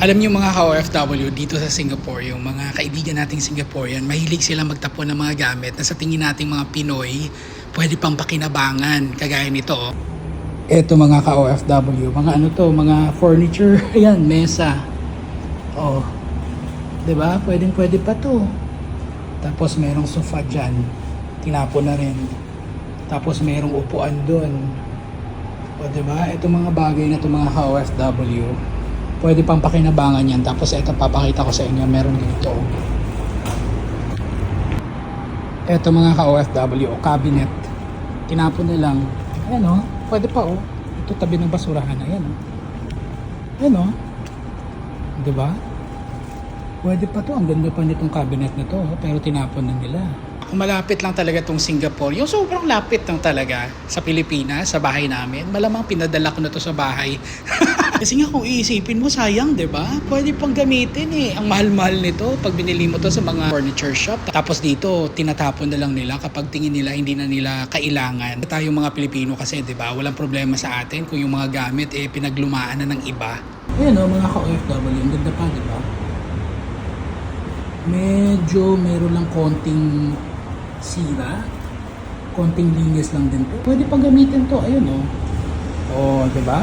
Alam niyo mga ka-OFW dito sa Singapore, yung mga kaibigan nating Singaporean, mahilig sila magtapon ng mga gamit na sa tingin nating mga Pinoy, pwede pang pakinabangan, kagaya nito. Eto mga ka-OFW, mga ano to, mga furniture, ayan, mesa. Oh, ba? Pwedeng pwede pa to. Tapos merong sofa dyan, tinapon na rin. Tapos merong upuan doon. O, ba? Ito mga bagay na ito mga ka-OFW, pwede pang pakinabangan yan. Tapos ito, papakita ko sa inyo, meron dito. Ito mga ka-OFW, o cabinet. Tinapon na lang. Ayan o, pwede pa o. Ito tabi ng basurahan, ayan o. Ayan o. Di ba? Pwede pa to, ang ganda pa nitong cabinet na to, oh, pero tinapon na nila. Malapit lang talaga tong Singapore. Yung sobrang lapit lang talaga sa Pilipinas, sa bahay namin. Malamang pinadala ko na to sa bahay. Kasi nga kung iisipin mo, sayang, di ba? Pwede pang gamitin eh. Ang mahal-mahal nito pag binili mo to sa mga furniture shop. Tapos dito, tinatapon na lang nila kapag tingin nila hindi na nila kailangan. Tayong mga Pilipino kasi, di ba? Walang problema sa atin kung yung mga gamit eh pinaglumaan na ng iba. Ayan o, mga ka-OFW, ang ganda pa, di ba? medyo meron lang konting sira. Konting linis lang din to. Pwede pang gamitin to. Ayun oh. Oh, di ba?